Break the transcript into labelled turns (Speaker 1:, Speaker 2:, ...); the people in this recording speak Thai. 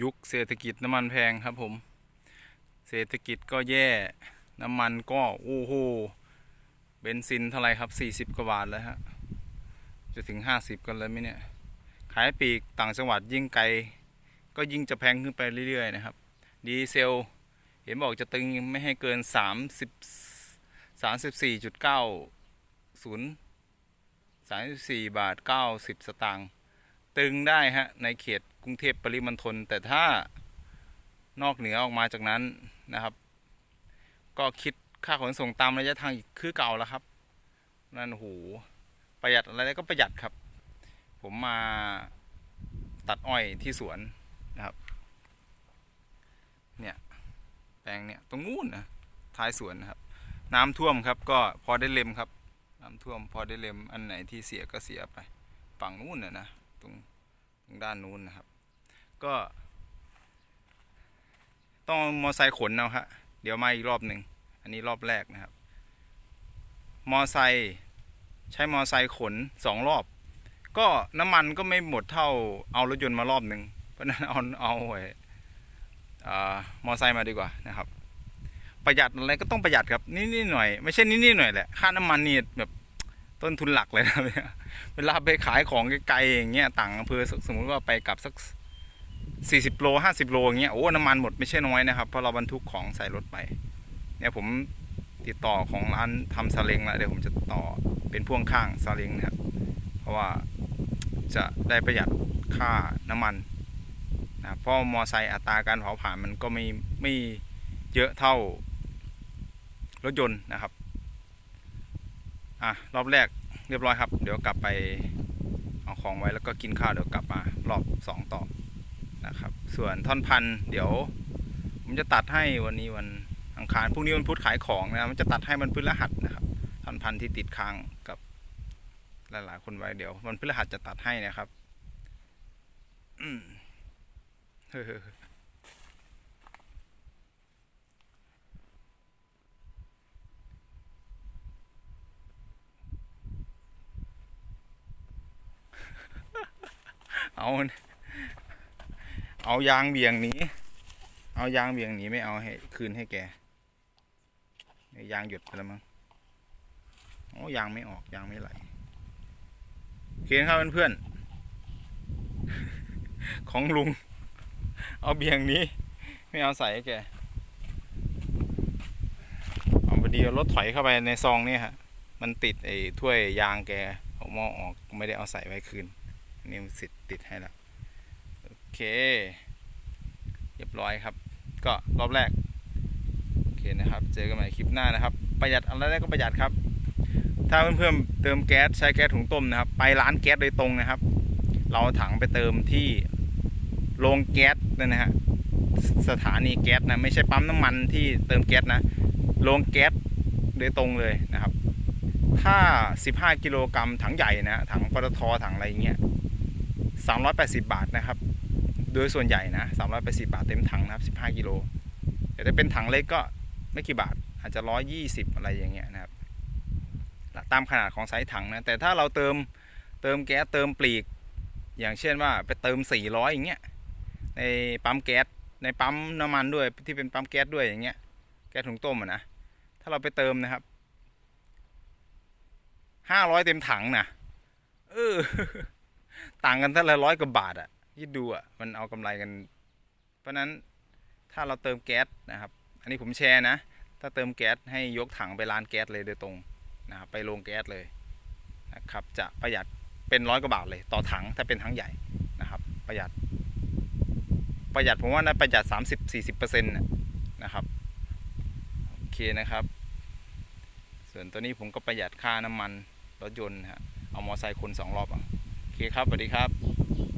Speaker 1: ยุคเศรษฐกิจน้ำมันแพงครับผม เศรษฐกิจก็แย่น้ำมันก็โอ้โหเบนซินเท่าไรครับสี่สิบกว่าบาทแล้วฮะจะถึงห้าสิบกันเลยไหมเนี่ย ขายปีกต่างจังหวัดยิ่งไกล ก็ยิ่งจะแพงขึ้นไปเรื่อยๆนะครับ ดีเซล เห็นบอกจะตึงไม่ให้เกินสามสิบสามสิบสี่จุดเก้าศูนย์สามสิบสี่บาทเก้าสิบสตางค์ ตึงได้ฮะในเขตกรุงเทพปริมณฑลแต่ถ้านอกเหนือออกมาจากนั้นนะครับ ก็คิดค่าขนส่งตามระยะทางอีกคือเก่าแล้วครับ นั่นโอ้โหประหยัดอะไรได้ก็ประหยัดครับ ผมมาตัดอ้อยที่สวนนะครับ เนี่ยแปลงเนี่ยตรงนู้นนะท้ายสวนนะครับ น้ำท่วมครับ ก็พอได้เล็มครับ น้ำท่วมพอได้เล็มอันไหนที่เสียก็เสียไปฝั่งนู้นนะนะ ตรงตรงด้านนู้นนะครับ ก็ ต้องมอไซค์ขนเอาฮะเดี๋ยวมาอีกรอบหนึ่งอันนี้รอบแรกนะครับ มอไซค์ใช้มอไซค์ขนสองรอบ ก็น้ำมันก็ไม่หมดเท่าเอารถยนต์มารอบหนึ่งเพราะนั้นเอาเอาไอ้อ่ามอไซค์มาดีกว่านะครับ ประหยัดอะไรก็ต้องประหยัดครับนิดๆหน่อย ไม่ใช่นิดๆหน่อยแหละค่าน้ำมันนี่แบบ ต้นทุนหลักเลยนะเนี่ยเวลาไปขายของไกลๆอย่างเงี้ยต่างอำเภอสสมมติว่าไปกลับสักสี่สิบโลห้าสิบโลอย่างเงี้ยโอ้น้ำมันหมดไม่ใช่น้อยนะครับเพราะเราบรรทุกของใส่รถไปเนี่ยผมติดต่อของร้านทำซาเล้งแล้วเดี๋ยวผมจะต่อเป็นพ่วงข้างซาเล้งนะครับ เพราะว่าจะได้ประหยัดค่าน้ำมันนะเพราะมอไซค์อัตราการเผาผลาญมันก็ไม่ไม่เยอะเท่ารถยนต์นะครับ อะรอบแรกเรียบร้อยครับ เดี๋ยวกลับไปเอาของไว้แล้วก็กินข้าวเดี๋ยวกลับมารอบสองต่อนะครับ ส่วนท่อนพันเดี๋ยว ผมจะตัดให้วันนี้วันอังคารพรุ่งนี้วันพุธขายของนะมันจะตัดให้มันพฤหัสนะครับ ท่อนพันที่ติดค้างกับหลายๆคนไว้เดี๋ยววันพฤหัสจะตัดให้นะครับ อืมเฮ้อ เอา เอายางเบี่ยงหนี้เอายางเบี่ยงหนีไม่เอาให้คืนให้แกยางหยุดไปแล้วมั้งโอ้ยางไม่ออกยางไม่ไหลโอเคนครับเพื่อนๆของลุง เอาเบี่ยงนี้ ไม่เอาใส่ให้แกเอาพอดีรถถอยเข้าไปในซองเนี่ยฮะมันติดไอ้ถ้วยยางแกผมเอาออกไม่ได้เอาใส่ไว้คืน นนี่สิทธิ์ติดให้แล้ว โอเค เรียบร้อยครับ ก็รอบแรก โอเคนะครับ เจอกันใหม่คลิปหน้านะครับ ประหยัดอะไรได้ก็ประหยัดครับ ถ้าเพื่อนๆเติมแก๊สใช้แก๊สถุงต้มนะครับ ไปร้านแก๊สโดยตรงนะครับ เราถังไปเติมที่โรงแก๊สนะฮะ สถานีแก๊สนะ ไม่ใช่ปั๊มน้ำมันที่เติมแก๊สนะ โรงแก๊สโดยตรงเลยนะครับถ้า 15 กิโลกรัมถังใหญ่นะ ถังปตทถังอะไรอย่างเงี้ย 380 บาทนะครับ โดยส่วนใหญ่นะ380 บาทเต็มถังนะครับ15กิโลแต่ถ้าเป็นถังเล็กก็ไม่กี่บาทอาจจะ 120 อะไรอย่างเงี้ยนะครับตามขนาดของไซส์ถังนะแต่ถ้าเราเติมเติมแก๊สเติมปลีก อย่างเช่นว่าไปเติม 400 อย่างเงี้ยในปั๊มแก๊สในปั๊มน้ำมันด้วยที่เป็นปั๊มแก๊สด้วยอย่างเงี้ยแก๊สถุงต้มอะนะถ้าเราไปเติมนะครับ500เต็มถังนะเออ ต่างกันเท่าไรร้อยกว่าบาทอะคิดดูอะมันเอากำไรกัน เพราะนั้นถ้าเราเติมแก๊สนะครับ อันนี้ผมแชร์นะ ถ้าเติมแก๊สให้ยกถังไปร้านแก๊สเลยโดยตรงนะครับไปโรงแก๊สเลยนะครับจะประหยัดเป็นร้อยกว่าบาทเลย ต่อถังถ้าเป็นถังใหญ่นะครับ ประหยัด ประหยัดผมว่านะประหยัด 30-40%นะนะครับโอเคนะครับ ส่วนตัวนี้ผมก็ประหยัดค่าน้ำมันรถยนต์ฮะเอามอไซค์คนสองรอบอะ ครับสวัสดีครับ